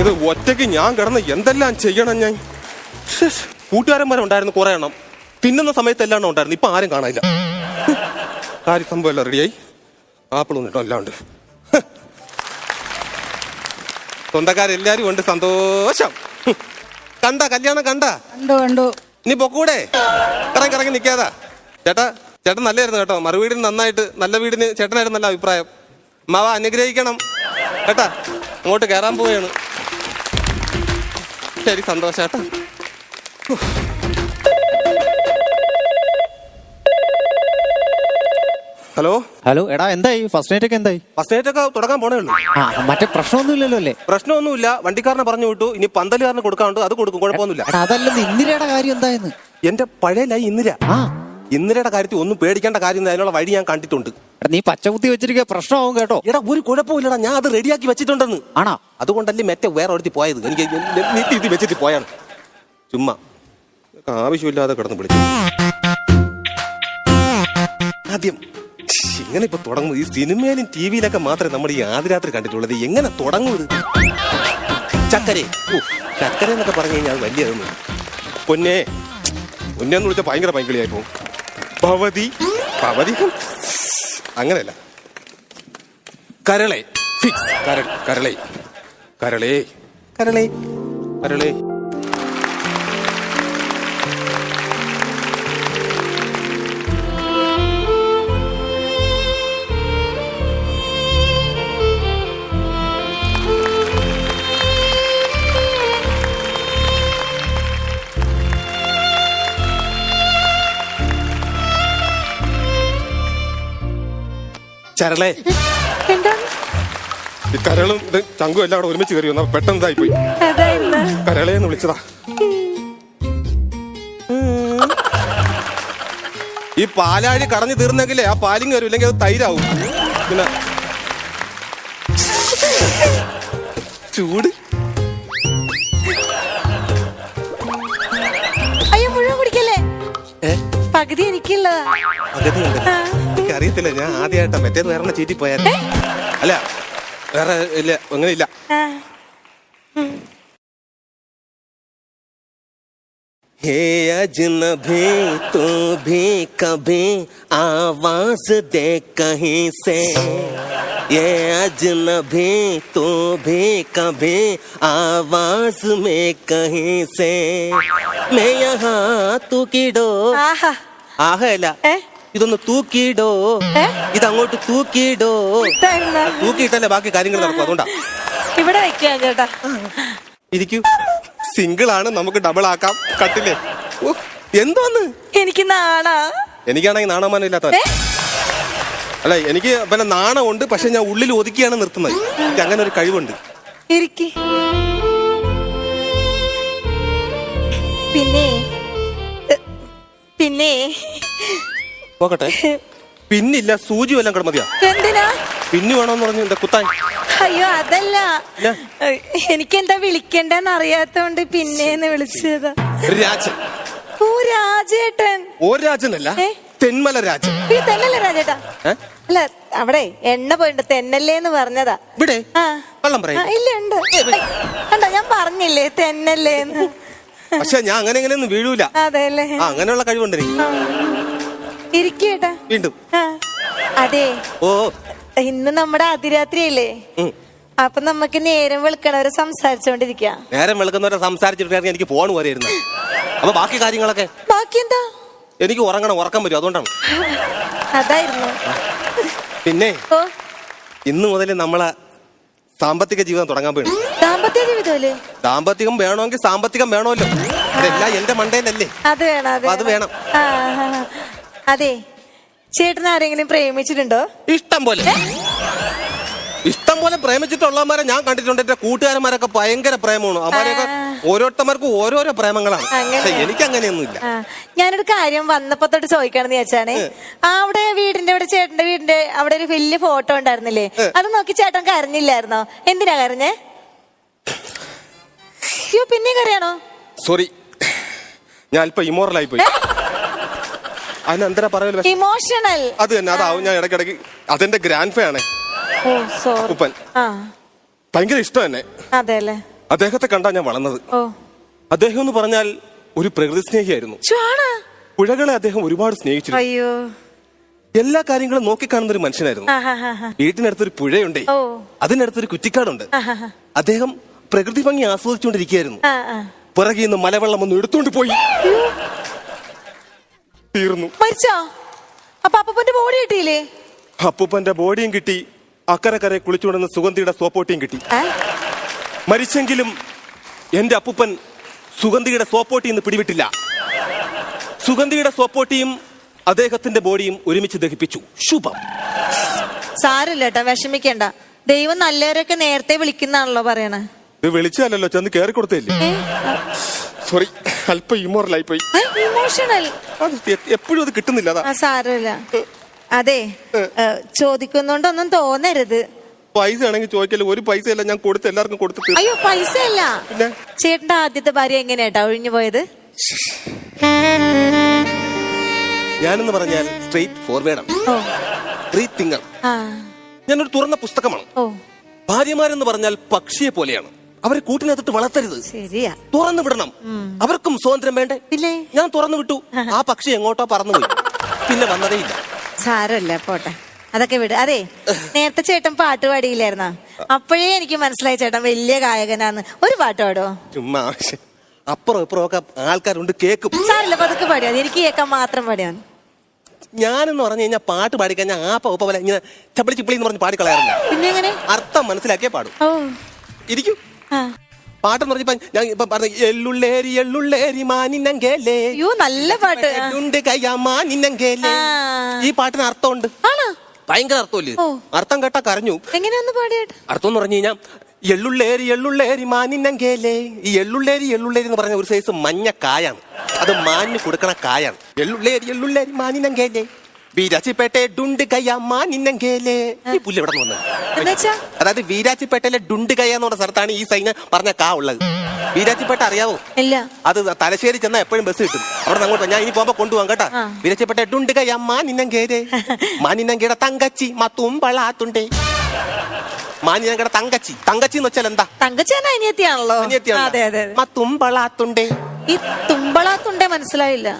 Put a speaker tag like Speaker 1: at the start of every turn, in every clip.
Speaker 1: ഇത് ഒറ്റയ്ക്ക് ഞാൻ കിടന്ന് എന്തെല്ലാം ചെയ്യണം ഞാൻ? കൂട്ടുകാരന്മാരെ ഉണ്ടായിരുന്നു കുറെ എണ്ണം. തിന്നുന്ന സമയത്ത് എല്ലാം ഉണ്ടായിരുന്നു. ഇപ്പൊ ആരും കാണാനില്ല. കാര്യം സംഭവം എല്ലാം റെഡിയായി ആപ്പിൾ വന്നിട്ടോ? എല്ലാം ഉണ്ട്. എല്ലാരും സ്വന്തക്കാരെല്ലാരും ഉണ്ട്. സന്തോഷം. കണ്ട കല്യാണം കണ്ട?
Speaker 2: കണ്ടു കണ്ടു.
Speaker 1: ഇനി പൊക്കൂടെ? ഇറങ്ങി ഇറങ്ങി നിൽക്കാതാ. ചേട്ടാ ചേട്ടൻ നല്ലായിരുന്നു കേട്ടോ. മറുവീടിന് നന്നായിട്ട് നല്ല വീടിന് ചേട്ടനായിരുന്നു നല്ല അഭിപ്രായം. മാവ അനുഗ്രഹിക്കണം. കേട്ടാ അങ്ങോട്ട് കയറാൻ പോവുകയാണ്. ശരി സന്തോഷം കേട്ടോ. ഹലോ?
Speaker 3: ഹലോ എടാ എന്തായി? ഫസ്റ്റ് നൈറ്റ് ഒക്കെ എന്തായി?
Speaker 1: ഫസ്റ്റ് നൈറ്റ് ഒക്കെ തുടങ്ങാൻ പോണേ ഉള്ളൂ.
Speaker 3: ആ മറ്റേ പ്രശ്നമൊന്നുമില്ലല്ലോ അല്ലേ?
Speaker 1: പ്രശ്നമൊന്നുമില്ല. വണ്ടിക്കാരനെ പറഞ്ഞു വിട്ടു. ഇനി പന്തലുകാരന് കൊടുക്കാണ്ട് അത് കൊടുക്കും. കുഴപ്പമൊന്നുമില്ല.
Speaker 3: എടാ അതല്ലെന്ന് ഇന്ദിരയുടെ കാര്യം എന്തായെന്ന്?
Speaker 1: എന്റെ പഴയ ലൈ ഇന്ദിര.
Speaker 3: ആ.
Speaker 1: ഇന്ദിരയുടെ കാര്യത്തിൽ ഒന്നും പേടിക്കേണ്ട കാര്യം അതിനുള്ള വഴി ഞാൻ കണ്ടിട്ടുണ്ട്.
Speaker 3: നീ പച്ചകുത്തി വെച്ചിരിക്കുക പ്രശ്നമാവും കേട്ടോ.
Speaker 1: എടാ ഒരു കുഴപ്പമില്ലടാ ഞാൻ അത് റെഡിയാക്കി വെച്ചിട്ടുണ്ടെന്ന്.
Speaker 3: ആണോ?
Speaker 1: അതുകൊണ്ടല്ലേ മെറ്റ വേറെ ഒരുത്തി പോയത്? എനിക്ക് നീട്ടി ഇത് വെച്ചിട്ട് പോയാണ്. ചുമ്മാ. ഇതൊക്കെ ആവശ്യമില്ലാതെ കിടന്ന് വിളിച്ചു. ആദ്യം ശ്ശ്, ഇങ്ങനെ ഇപ്പൊ തുടങ്ങും? ഈ സിനിമയിലും ടി വിയിലൊക്കെ മാത്രമേ നമ്മൾ ഈ ആദ്യരാത്രി കണ്ടിട്ടുള്ളത്. എങ്ങനെ തുടങ്ങും ചക്കരേ ചക്കരെ. ഓ ചക്കര എന്നൊക്കെ പറഞ്ഞു കഴിഞ്ഞാൽ അത് വലിയ ഇതൊന്നും പൊന്നെ പൊന്നെ. എന്ന് വിളിച്ചാൽ ഭയങ്കര ഭയങ്കരയായി പോകും. ഭവതി. ഭവതി. അങ്ങനെയല്ല. കരളെ. ഫിക്സ്. കരളെ കരളെ. കരളേ. കരളേ. കരളേ. ചരളേ
Speaker 2: എന്താണ്?
Speaker 1: ഈ കരളും ഇത് ചങ്കും എല്ലാം കൂടെ ഒരുമിച്ച് കയറി വന്നാ. പെട്ടെന്ന് ഇതായി പോയി.
Speaker 2: അതായിരുന്നു
Speaker 1: കരളേ എന്ന് വിളിച്ചതാ. ഈ പാലാഴി കടഞ്ഞു തീർന്നെങ്കിലേ ആ പാലിങ് വരും ഇല്ലെങ്കിൽ അത് തൈരാവും. പിന്നെ ചൂട്.
Speaker 2: അയ്യോ മുഴുവൻ കുടിക്കല്ലേ?
Speaker 1: ഏ?
Speaker 2: പകുതി എനിക്കുള്ളതാ. ആ.
Speaker 1: എനിക്കറിയത്തില്ല ഞാൻ ആദ്യമായിട്ടാ മറ്റേത് വേറെ ചീറ്റി പോയായിരുന്നു അല്ല വേറെ ഇല്ല അങ്ങനെ ഇല്ല
Speaker 2: ആ.
Speaker 1: हे अजनबी तू भी कभी आवाज दे कहीं से ये अजनबी तू भी कभी आवाज में कहीं से मैं यहाँ തൂക്കിടോ
Speaker 2: ആഹാ
Speaker 1: ആഹല്ല
Speaker 2: ഏ?
Speaker 1: ഇതൊന്ന്
Speaker 2: തൂക്കിയിടോ.
Speaker 1: ഇത് അങ്ങോട്ട്
Speaker 2: തൂക്കിയിടോ?
Speaker 1: തൂക്കിയിട്ടല്ലേ ബാക്കി കാര്യങ്ങൾ നടക്കും അതുകൊണ്ടാ.
Speaker 2: ഇവിടെ വെക്കാം ചേട്ടാ.
Speaker 1: ഇരിക്കൂ. സിംഗിൾ ആണ് നമുക്ക് ഡബിൾ ആക്കാം. കട്ടില്ലേ? ഓ, എന്തോന്ന്?
Speaker 2: എനിക്ക് നാണാ.
Speaker 1: എനിക്കാണെങ്കിൽ നാണമാനം ഇല്ലാത്ത? അല്ല എനിക്ക് പിന്നെ നാണമുണ്ട് പക്ഷെ ഞാൻ ഉള്ളിൽ ഒതുക്കിയാണ് നിർത്തുന്നത്. എനിക്ക് അങ്ങനെ ഒരു കഴിവുണ്ട്.
Speaker 2: പിന്നെ പിന്നെ
Speaker 1: നോക്കട്ടെ. പിന്നില്ല സൂചി വല്ലതും കിടമതിയാ
Speaker 2: എന്തിനാ?
Speaker 1: പിന്നു വേണോന്ന് പറഞ്ഞു എന്താ കുത്താൻ?
Speaker 2: അയ്യോ അതല്ല.
Speaker 1: ഇല്ല.
Speaker 2: എനിക്ക് എന്താ വിളിക്കണ്ടെന്ന് അറിയാത്തോണ്ട് പിന്നേന്ന് വിളിച്ചതാ.
Speaker 1: രാജൻ.
Speaker 2: ഓ രാജേട്ടൻ.
Speaker 1: ഓ രാജനല്ല.
Speaker 2: ഏ?
Speaker 1: തെന്മല രാജൻ.
Speaker 2: ഈ തെന്നല്ലേ രാജേട്ടാ?
Speaker 1: ഏ?
Speaker 2: അല്ല അവിടെ എണ്ണ പോയിട്ട് തെന്നല്ലേന്ന് പറഞ്ഞതാ.
Speaker 1: ഇവിടെ?
Speaker 2: ആ.
Speaker 1: വെള്ളം
Speaker 2: ആ,
Speaker 1: പറയും
Speaker 2: ഇല്ല ഉണ്ട്. കണ്ടോ ഞാൻ പറഞ്ഞില്ലേ തെന്നല്ലേന്ന്?
Speaker 1: പക്ഷെ ഞാൻ അങ്ങനെ ഇങ്ങനെ ഒന്നും വീഴൂല.
Speaker 2: അതെല്ലേ?
Speaker 1: ആ അങ്ങനെയുള്ള കഴിവുണ്ട് എനിക്ക്
Speaker 2: ഇരിക്കേട്ടാ
Speaker 1: വീണ്ടും.
Speaker 2: അതെ.
Speaker 1: ഓ.
Speaker 2: ഇന്ന് നമ്മുടെ അതിരാത്രിയല്ലേ?
Speaker 1: അല്ലേ
Speaker 2: അപ്പൊ നമുക്ക് നേരം വെളുക്കണവരെ സംസാരിച്ചോണ്ടിരിക്കാം.
Speaker 1: നേരം വെളുക്കുന്നവരെ സംസാരിച്ചിട്ടുണ്ടായിരുന്നു എനിക്ക് ഫോൺ പോരായിരുന്നു അപ്പൊ ബാക്കി കാര്യങ്ങളൊക്കെ?
Speaker 2: ബാക്കി എന്താ
Speaker 1: എനിക്ക് ഉറങ്ങണം ഉറക്കം വരും അതുകൊണ്ടാണ്.
Speaker 2: അതായിരുന്നു.
Speaker 1: പിന്നെ ഇന്ന് മുതൽ നമ്മളെ സാമ്പത്തിക ജീവിതം തുടങ്ങാൻ പോയി
Speaker 2: സാമ്പത്തിക ജീവിതമല്ലേ?
Speaker 1: സാമ്പത്തികം വേണമെങ്കിൽ സാമ്പത്തികം വേണമല്ലോ. ഇതെല്ലാം എന്റെ മണ്ടയിലല്ലേ
Speaker 2: അത് വേണം അത്
Speaker 1: വേണം.
Speaker 2: അതെ. ചേട്ടൻ ആരെങ്കിലും പ്രേമിച്ചിട്ടുണ്ടോ?
Speaker 1: ഇഷ്ടം പോലെ. ഇഷ്ടം പോലെ പ്രേമിച്ചിട്ടുള്ളവന്മാരെ ഞാൻ കണ്ടിട്ടുണ്ട്. എന്റെ കൂട്ടുകാരന്മാരൊക്കെ ഭയങ്കര പ്രേമമാണ്. അവരൊക്കെ ഓരോരുത്തർക്കും ഓരോരോ പ്രേമങ്ങളാണ്. പക്ഷെ എനിക്ക് അങ്ങനെയൊന്നുമില്ല
Speaker 2: ഞാനൊരു കാര്യം വന്നപ്പോ തൊട്ട് ചോദിക്കണമെന്ന് ചോദിച്ചാണ് ആ അവിടെ വീടിന്റെ അവിടെ ചേട്ടന്റെ വീടിന്റെ അവിടെ ഒരു വലിയ ഫോട്ടോ ഉണ്ടായിരുന്നില്ലേ? അത് നോക്കി ചേട്ടൻ കരഞ്ഞില്ലായിരുന്നോ? എന്തിനാ കരഞ്ഞേ? അയ്യോ പിന്നെ കരയാണോ?
Speaker 1: സോറി ഞാൻ അല്പം ഇമോറലായി പോയി. അതിനെന്തരാ പറയല്ലോ
Speaker 2: ഇമോഷണൽ
Speaker 1: അത് തന്നെ അതാവും. ഞാൻ ഇടയ്ക്കിടയ്ക്ക് അതെന്റെ ഗ്രാൻഡ് ഫേ ആണ്.
Speaker 2: ഓ സോറി
Speaker 1: ഉപ്പൻ.
Speaker 2: ആ.
Speaker 1: ഭയങ്കര ഇഷ്ടം തന്നെ
Speaker 2: അതെ
Speaker 1: അദ്ദേഹത്തെ കണ്ടാ ഞാൻ വളർന്നത്.
Speaker 2: ഓ.
Speaker 1: അദ്ദേഹം എന്ന് പറഞ്ഞാൽ ഒരു പ്രകൃതി സ്നേഹിയായിരുന്നു.
Speaker 2: ചാണ്
Speaker 1: പുഴകളെ അദ്ദേഹം ഒരുപാട് സ്നേഹിച്ചിരുന്നു.
Speaker 2: അയ്യോ.
Speaker 1: എല്ലാ കാര്യങ്ങളും നോക്കിക്കാണുന്ന ഒരു മനുഷ്യനായിരുന്നു.
Speaker 2: വീട്ടിനടുത്ത് ഒരു പുഴയുണ്ട് ഹാ.
Speaker 1: വീട്ടിനടുത്തൊരു പുഴയുണ്ടേ.
Speaker 2: ഓ.
Speaker 1: അതിനടുത്തൊരു കുറ്റിക്കാടുണ്ട്.
Speaker 2: ആ, ഹാ, ഹാ.
Speaker 1: അദ്ദേഹം പ്രകൃതി ഭംഗി ആസ്വദിച്ചുകൊണ്ടിരിക്കുകയായിരുന്നു.
Speaker 2: ആ, ആ.
Speaker 1: പുറകിൽ നിന്ന് മലവെള്ളം ഒന്ന് എടുത്തോണ്ട് പോയി. തീർന്നു.
Speaker 2: മരിച്ചോ? അപ്പൊ അപ്പൂപ്പന്റെ ബോഡി കിട്ടിയില്ലേ?
Speaker 1: അപ്പൂപ്പന്റെ ബോഡിയും കിട്ടി. അക്കരെ കരെ കുളിച്ചുകൊണ്ടുന്ന സുഗന്ധിയുടെ സോപ്പോട്ടിയും കിട്ടി. മരിച്ചെങ്കിലും എന്റെ അപ്പൂപ്പൻ സുഗന്ധിയുടെ സോപ്പോട്ടിയിൽ നിന്ന് പിടിവിട്ടില്ല. സുഗന്ധിയുടെ സോപ്പോട്ടിയും അദ്ദേഹത്തിന്റെ ബോഡിയും ഒരുമിച്ച് ദഹിപ്പിച്ചു. ശുഭം.
Speaker 2: സാരല്ല വിഷമിക്കേണ്ട വിഷമിക്കണ്ട. ദൈവം നല്ലവരൊക്കെ നേരത്തെ വിളിക്കുന്നാണല്ലോ പറയണേ.
Speaker 1: ഇത് വിളിച്ചല്ലോ ചെന്ന് കയറി കൊടുത്തില്ലേ? സോറി അല്പം ഇമോറലായി പോയി
Speaker 2: ഇമോഷണൽ
Speaker 1: അത് എ- എപ്പോഴും അത് കിട്ടുന്നില്ല അതാ.
Speaker 2: ആ സാരമില്ല. അതെ ചോദിക്കുന്നുണ്ടൊന്നും തോന്നരുത്.
Speaker 1: പൈസ ആണെങ്കിൽ ചോദിക്കല്ലോ ഒരു പൈസ അല്ല ഞാൻ കൊടുത്ത് എല്ലാവർക്കും കൊടുത്ത്.
Speaker 2: അയ്യോ പൈസ അല്ല
Speaker 1: പിന്നെ?
Speaker 2: ചേട്ടന്റെ ആദ്യത്തെ ഭാര്യ എങ്ങനെയാട്ടാ ഒഴിഞ്ഞു പോയത്?
Speaker 1: ഞാനെന്ന് പറഞ്ഞാൽ സ്ട്രെയിറ്റ് ഫോർവേഡാണ്
Speaker 2: ഓ.
Speaker 1: സ്ട്രീറ്റ് തിങ്കർ
Speaker 2: ആ.
Speaker 1: ഞാനൊരു തുറന്ന പുസ്തകമാണ്.
Speaker 2: ഓ.
Speaker 1: ഭാര്യമാരെന്ന് പറഞ്ഞാൽ പക്ഷിയെ പോലെയാണ്. അവരെ കൂട്ടിനകത്തിട്ട് വളർത്തരുത്.
Speaker 2: ശരിയാ.
Speaker 1: തുറന്നു വിടണം. അവർക്കും സ്വാതന്ത്ര്യം വേണ്ടേ?
Speaker 2: ഇല്ലേ?
Speaker 1: ഞാൻ തുറന്നു വിട്ടു. ആ പക്ഷി എങ്ങോട്ടോ പറന്നു പോയി. പിന്നെ വന്നതേ ഇല്ല.
Speaker 2: സാരല്ല പോട്ടെ. അതൊക്കെ വിട്. അതെ നേരത്തെ ചേട്ടൻ പാട്ട് പാടിയില്ലായിരുന്ന? അപ്പോഴേ എനിക്ക് മനസ്സിലായി ചേട്ടൻ വലിയ ഗായകനാന്ന്. ഒരു പാട്ട് പാടോ?
Speaker 1: ചുമ്മാ ആവശ്യം. അപ്പുറം ഇപ്പുറം ഒക്കെ ആൾക്കാരുണ്ട് കേക്കും.
Speaker 2: സാരില്ല പതുക്കെ പാടിയാ മതി. എനിക്ക് കേൾക്കാൻ മാത്രം പാടിയാ മതി.
Speaker 1: ഞാനെന്ന് പറഞ്ഞു കഴിഞ്ഞാൽ പാട്ട് പാടിക്കഴിഞ്ഞാൽ ആ പൗപ്പ പോലെ ഇങ്ങനെ ചപ്പിളി ചിപ്പിളി എന്ന് പറഞ്ഞ് പാടിക്കളയാറില്ല.
Speaker 2: പിന്നെ എങ്ങനെ
Speaker 1: അർത്ഥം മനസ്സിലാക്കിയേ പാടും.
Speaker 2: ഓ.
Speaker 1: ഇരിക്കും. പാട്ടെന്ന് പറഞ്ഞപ്പോ ഞാൻ ഇപ്പൊ പറഞ്ഞ എള്ളുള്ളേരി എള്ളുള്ളേരി മാനിനങ്കേലേ.
Speaker 2: അയ്യോ നല്ല പാട്ട്.
Speaker 1: ഉണ്ട് കയ്യാ മാനിനങ്കേലേ. ഈ പാട്ടിന് അർത്ഥമുണ്ട്. ഭയങ്കര അർത്ഥമില്ലേ? അർത്ഥം കേട്ടാ കരഞ്ഞു
Speaker 2: എങ്ങനെയൊന്ന് പാടിയേട്ടാ?
Speaker 1: അർത്ഥം എന്ന് പറഞ്ഞു കഴിഞ്ഞാൽ എള്ളുള്ളേരി എള്ളുള്ളേരി മാനിന്നങ്കേലേ ഈ എള്ളുള്ളേരി എള്ളുള്ളേരി എന്ന് പറഞ്ഞ ഒരു സൈസ് മഞ്ഞ കായാണ്. അത് മാനിന് കൊടുക്കണ കായാണ്. എള്ളുള്ളേരി എള്ളുള്ളേരി മാനിനങ്കേലേ. വീരാച്ചിപ്പേട്ടെ ഡുണ്ട് കയ്യ മാനിനങ്കേലേ ഈ പുല്ല് എവിടെ നിന്ന്
Speaker 2: എന്നുവെച്ചാ
Speaker 1: അതായത് വീരാച്ചിപ്പേട്ടയിലെ ഡുണ്ട് കയ്യ എന്ന് പറഞ്ഞ സ്ഥലത്താണ് ഈ സൈന്യം പറഞ്ഞ കാ ഉള്ളത്. വീരാച്ചിപ്പേട്ട അറിയാവോ?
Speaker 2: ഇല്ല.
Speaker 1: അത് തലശ്ശേരി ചെന്നാൽ എപ്പോഴും ബസ് കിട്ടും. അവിടെ അങ്ങോട്ട് ഞാൻ ഇനി പോകുമ്പോ കൊണ്ടുപോകാം കേട്ടാ. വിരച്ചപ്പെട്ട ഡുണ്ട് കയ്യ മാനിനങ്കേരെ മാനിനങ്കയുടെ തങ്കച്ചി മത്തുമ്പളാത്തുണ്ടേ മാനിനങ്കയുടെ തങ്കച്ചി. തങ്കച്ചി എന്ന് വെച്ചാൽ എന്താ?
Speaker 2: തങ്കച്ചി അനിയത്തിയാണല്ലോ.
Speaker 1: അനിയത്തിയാണ്. മത്തുമ്പളാത്തുണ്ടേ
Speaker 2: ഈ തുമ്പളാത്തുണ്ടേ മനസ്സിലായില്ല.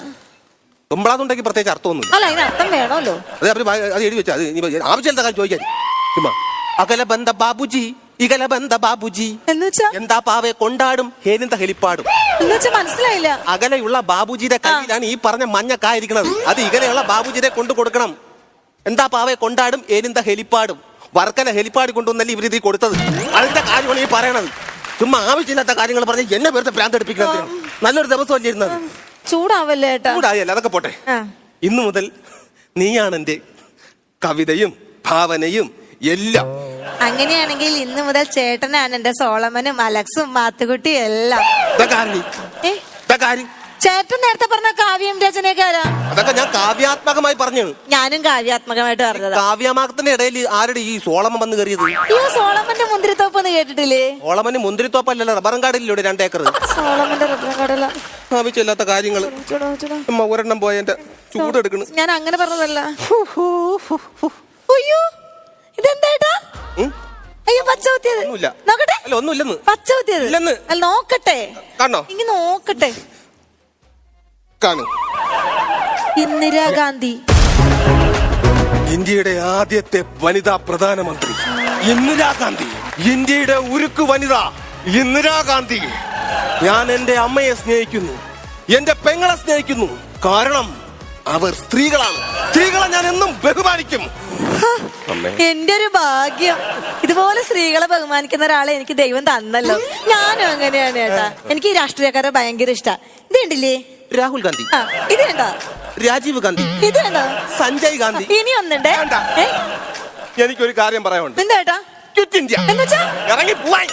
Speaker 1: തുമ്പളാത്തുണ്ടെങ്കിൽ പ്രത്യേകിച്ച് അർത്ഥമൊന്നും
Speaker 2: അല്ല അതിന് അർത്ഥം വേണമല്ലോ.
Speaker 1: അത് അവർ അത് എഴുതി വെച്ചാൽ അത് ഇനി ആവശ്യമില്ലാത്ത കാര്യം ചോദിക്കാൻ. ചുമ്മാ. അകല ബന്ധ ബാബുജി ഇകല ബന്ധ ബാബുജി.
Speaker 2: എന്ന് വെച്ചാ?
Speaker 1: എന്താ പാവെ കൊണ്ടാടും ഹേനിന്ത ഹെലിപ്പാടും.
Speaker 2: എന്ന് വെച്ചാ മനസ്സിലായില്ല.
Speaker 1: അകലെയുള്ള ബാബുജിയുടെ കയ്യിലാണ് ഈ പറഞ്ഞ മഞ്ഞ കായിരിക്കണത് അത് ഇകലെയുള്ള ബാബുജിയെ കൊണ്ടു കൊടുക്കണം. എന്താ പാവെ കൊണ്ടാടും ഏനിന്ത ഹെലിപ്പാടും? വർക്കല ഹെലിപ്പാട് കൊണ്ടുവന്നല്ലേ ഇവരിത് കൊടുത്തത്? അതിന്റെ കാര്യമാണ് ഈ പറയണത്. ചുമ്മാ ആവശ്യമില്ലാത്ത കാര്യങ്ങൾ പറഞ്ഞ് എന്നെ വെറുതെ ഭ്രാന്ത് എടുപ്പിക്കുന്നത് നല്ലൊരു ദിവസമല്ലേ ഇരുന്നത്?
Speaker 2: ചൂടാവല്ലേ ഏട്ടാ?
Speaker 1: ചൂടായല്ല അതൊക്കെ പോട്ടെ.
Speaker 2: ആ.
Speaker 1: ഇന്നു മുതൽ നീയാണ് എന്റെ കവിതയും ഭാവനയും എല്ലാം.
Speaker 2: അങ്ങനെയാണെങ്കിൽ ഇന്ന് മുതൽ ചേട്ടനാണ് എന്റെ സോളമനും അലക്സും മാത്തുകുട്ടി എല്ലാം. ഏ? ചേട്ടൻ നേരത്തെ പറഞ്ഞ കാവ്യം രചനക്കാരാ
Speaker 1: അതൊക്കെ ഞാൻ കാവ്യാത്മകമായി പറഞ്ഞു
Speaker 2: ഞാനും കാവ്യാത്മകമായിട്ട് പറഞ്ഞതാ.
Speaker 1: കാവ്യമാകത്തിന്റെ ഇടയിൽ ആരുടെ ഈ സോളമൻ വന്ന് കയറിയത്?
Speaker 2: ഈ സോളമന്റെ മുന്തിരിത്തോപ്പ് കേട്ടിട്ടില്ലേ?
Speaker 1: സോളമന് മുന്തിരിത്തോപ്പല്ലല്ലോ റബ്ബറും കാടിലൂടെ രണ്ടേക്കർ
Speaker 2: സോളമന്റെ റബ്ബർ കടല
Speaker 1: ആവശ്യമില്ലാത്ത കാര്യങ്ങൾ. അമ്മ ഒരെണ്ണം പോയ എന്റെ ചൂടെടുക്കണ്
Speaker 2: ഞാൻ അങ്ങനെ പറഞ്ഞതല്ല. അയ്യോ അയ്യോ പച്ച കുത്തിയത് നോക്കട്ടെ.
Speaker 1: അല്ല ഒന്നുമില്ലെന്ന്.
Speaker 2: പച്ച കുത്തിയത്
Speaker 1: ഇല്ലെന്ന്.
Speaker 2: അല്ല നോക്കട്ടെ.
Speaker 1: കാണോ
Speaker 2: ഇങ്ങ് നോക്കട്ടെ.
Speaker 1: കാണു.
Speaker 2: ഇന്ദിരാഗാന്ധി.
Speaker 1: ഇന്ത്യയുടെ ആദ്യത്തെ വനിതാ പ്രധാനമന്ത്രി. ഇന്ദിരാഗാന്ധി. ഇന്ത്യയുടെ ഉരുക്ക് വനിത ഇന്ദിരാഗാന്ധി. ഞാൻ എന്റെ അമ്മയെ സ്നേഹിക്കുന്നു. എന്റെ പെങ്ങളെ സ്നേഹിക്കുന്നു. കാരണം അവർ സ്ത്രീകളാണ്. സ്ത്രീകളെ ഞാൻ എന്നും ബഹുമാനിക്കും. അമ്മേ.
Speaker 2: എന്റെ ഒരു ഭാഗ്യം. ഇതുപോലെ സ്ത്രീകളെ ബഹുമാനിക്കുന്ന ഒരാളെ എനിക്ക് ദൈവം തന്നല്ലോ. ഞാനും അങ്ങനെയാണ് ചേട്ടാ എനിക്ക് ഈ രാഷ്ട്രീയക്കാരെ ഭയങ്കര ഇഷ്ടാ. ഇത് കണ്ടില്ലേ?
Speaker 1: രാഹുൽ ഗാന്ധി.
Speaker 2: ആ ഇത് കണ്ടോ? രാജീവ്
Speaker 1: ഗാന്ധി.
Speaker 2: ഇത് കണ്ടോ?
Speaker 1: സഞ്ജയ് ഗാന്ധി.
Speaker 2: ഇനി ഒന്നുണ്ടേ.
Speaker 1: വേണ്ട.
Speaker 2: ഏ?
Speaker 1: എനിക്കൊരു കാര്യം പറയാനുണ്ട്.
Speaker 2: എന്താ ചേട്ടാ
Speaker 1: ക്വിറ്റ് ഇന്ത്യ.
Speaker 2: എന്നുവെച്ചാ
Speaker 1: ഇറങ്ങി പോവാൻ.